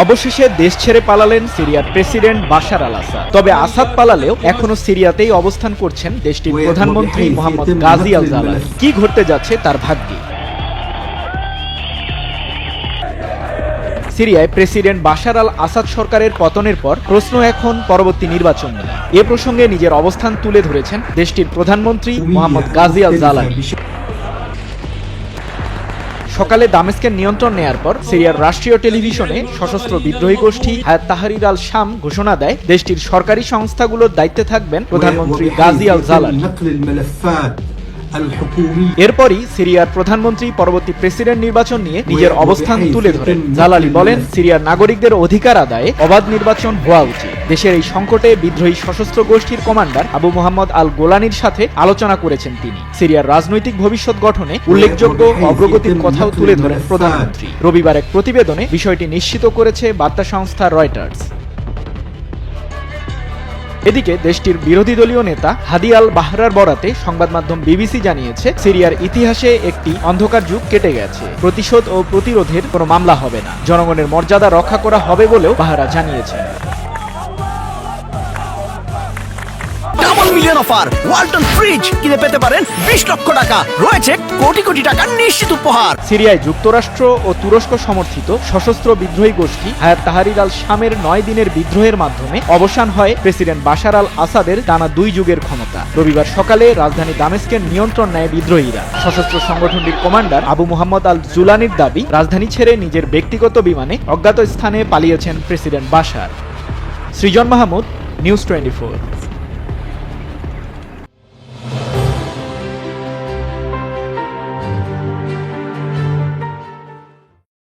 অবশেষে দেশ ছেড়ে পালালেন সিরিয়ার প্রেসিডেন্ট বাশার আল আসাদ। তবে আসাদ পালালেও এখনও সিরিয়াতেই অবস্থান করছেন দেশটির প্রধানমন্ত্রী মোহাম্মদ গাজী আল জালালি। কি ঘটতে যাচ্ছে তার ভাগ্যে? সিরিয়ায় প্রেসিডেন্ট বাশার আল আসাদ সরকারের পতনের পর প্রশ্ন এখন পরবর্তী নির্বাচন নিয়ে। এ প্রসঙ্গে নিজের অবস্থান তুলে ধরেছেন দেশটির প্রধানমন্ত্রী মোহাম্মদ গাজী আল জালালি। সকালে দামেস্কের নিয়ন্ত্রণ নেয়ার পর সিরিয়ার রাষ্ট্রীয় টেলিভিশনে সশস্ত্র বিদ্রোহী গোষ্ঠী হায়াত তাহারির আল শাম ঘোষণা দেয়, দেশটির সরকারি সংস্থাগুলোর দায়িত্বে থাকবেন প্রধানমন্ত্রী গাজি আল জালাল এরপরই সিরিয়ার প্রধানমন্ত্রী পরবর্তী প্রেসিডেন্ট নির্বাচন নিয়ে নিজের অবস্থান তুলে ধরেন। জালালি বলেন সিরিয়ার নাগরিকদের অধিকার আদায়ে অবাধ নির্বাচন হওয়া উচিত। দেশের এই সংকটে বিদ্রোহী সশস্ত্র গোষ্ঠীর কমান্ডার আবু মোহাম্মদ আল গোলানির সাথে আলোচনা করেছেন তিনি। সিরিয়ার রাজনৈতিক ভবিষ্যৎ গঠনে উল্লেখযোগ্য অগ্রগতির কথাও তুলে ধরেন প্রধানমন্ত্রী। রবিবার এক প্রতিবেদনে বিষয়টি নিশ্চিত করেছে বার্তা সংস্থা রয়টার্স। এদিকে দেশটির বিরোধী দলীয় নেতা হাদি আল বাহরার বরাতে সংবাদ মাধ্যম বিবিসি জানিয়েছে, সিরিয়ার ইতিহাসে একটি অন্ধকার যুগ কেটে গেছে। প্রতিশোধ ও প্রতিরোধের কোনো মামলা হবে না। জনগণের মর্যাদা রক্ষা করা হবে বলেও বাহারা জানিয়েছেন। ডাবল অফার ওয়ালটন ফ্রিজ কিনে পেতে পারেন বিশ লক্ষ টাকা। রয়েছে কোটি কোটি টাকার নিশ্চিত উপহার। সিরিয়ায় যুক্তরাষ্ট্র ও তুরস্ক সমর্থিত সশস্ত্র বিদ্রোহী গোষ্ঠী হায়াত তাহারির আল শামের নয় দিনের বিদ্রোহের মাধ্যমে অবসান হয় প্রেসিডেন্ট বাশার আল আসাদের টানা দুই যুগের ক্ষমতা। রবিবার সকালে রাজধানী দামেস্কের নিয়ন্ত্রণ নেয় বিদ্রোহীরা। সশস্ত্র সংগঠনটির কমান্ডার আবু মোহাম্মদ আল জুলানির দাবি, রাজধানী ছেড়ে নিজের ব্যক্তিগত বিমানে অজ্ঞাত স্থানে পালিয়েছেন president Bashar. Srijan Mahmud, news twenty